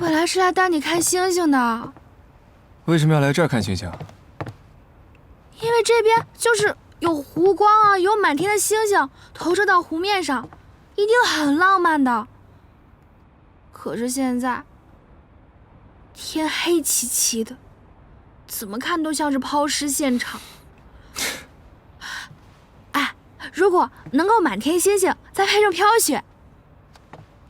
本来是来带你看星星的，为什么要来这儿看星星？因为这边就是有湖光啊，有满天的星星投射到湖面上，一定很浪漫的。可是现在天黑漆漆的，怎么看都像是抛尸现场。哎，如果能够满天星星，再配上飘雪，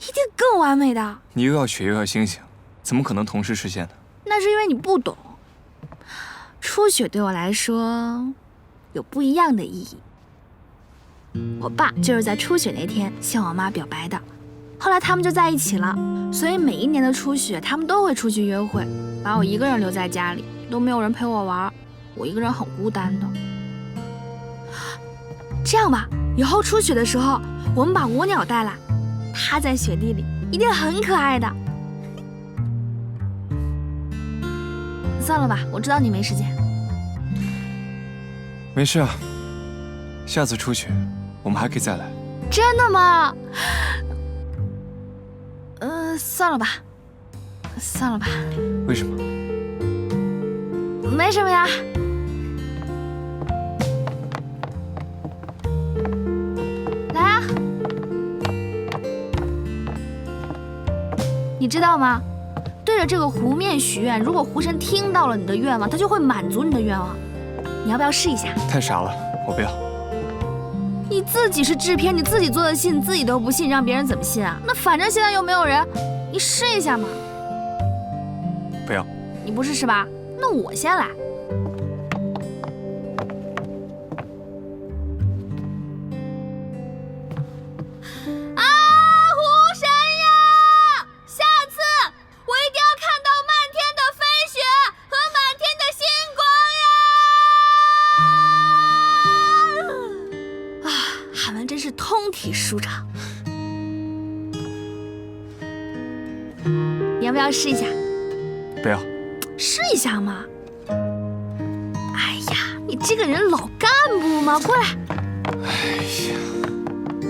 一定更完美的。你又要雪又要星星，怎么可能同时实现呢？那是因为你不懂。初雪对我来说有不一样的意义。我爸就是在初雪那天向我妈表白的，后来他们就在一起了。所以每一年的初雪，他们都会出去约会，把我一个人留在家里，都没有人陪我玩，我一个人很孤单的。这样吧，以后初雪的时候，我们把舞鸟带来，它在雪地里一定很可爱的。算了吧，我知道你没时间。没事啊，下次出去我们还可以再来。真的吗？呃，算了吧，算了吧。为什么？没什么呀。你知道吗？对着这个湖面许愿，如果湖神听到了你的愿望，他就会满足你的愿望。你要不要试一下？太傻了，我不要。你自己是制片，你自己做的戏，你自己都不信，让别人怎么信啊？那反正现在又没有人，你试一下嘛。不要。你不试是吧？那我先来。舒畅。你要不要试一下？不要。试一下嘛！哎呀，你这个人老干部嘛，过来！哎呀，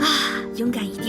啊，勇敢一点！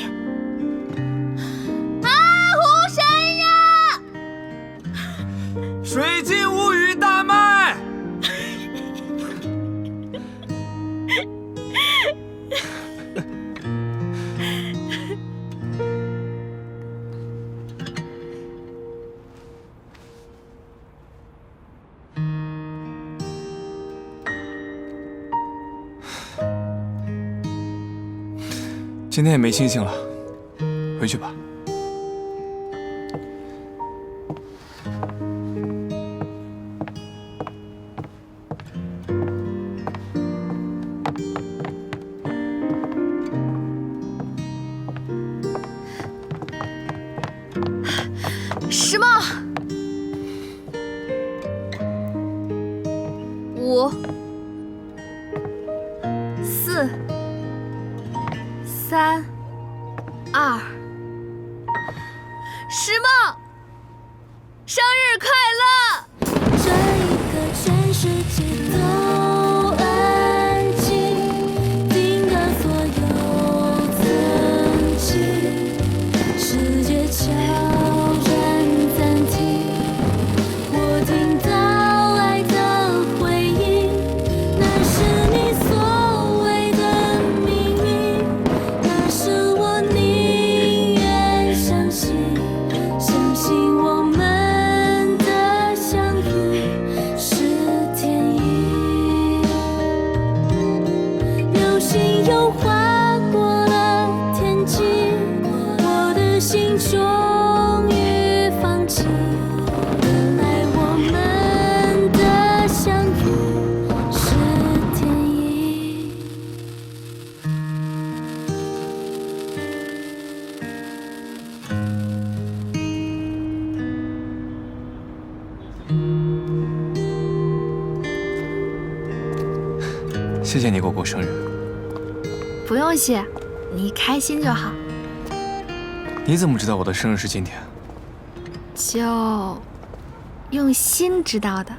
今天也没星星了，回去吧。石梦，五、四。三、二，石梦，生日快乐！这一刻，全世界都安静，定格所有曾经，世界谢谢你给我过生日。不用谢，你开心就好。你怎么知道我的生日是今天？就用心知道的。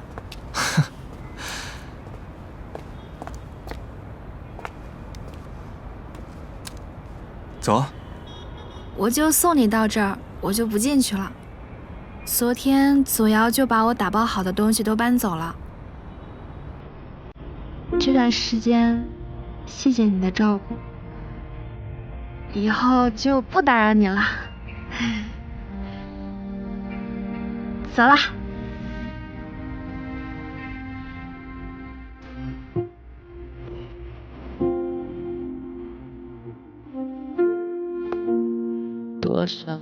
走啊。我就送你到这儿，我就不进去了。昨天祖瑶就把我打包好的东西都搬走了。这段时间，谢谢你的照顾，以后就不打扰你了。走了。多少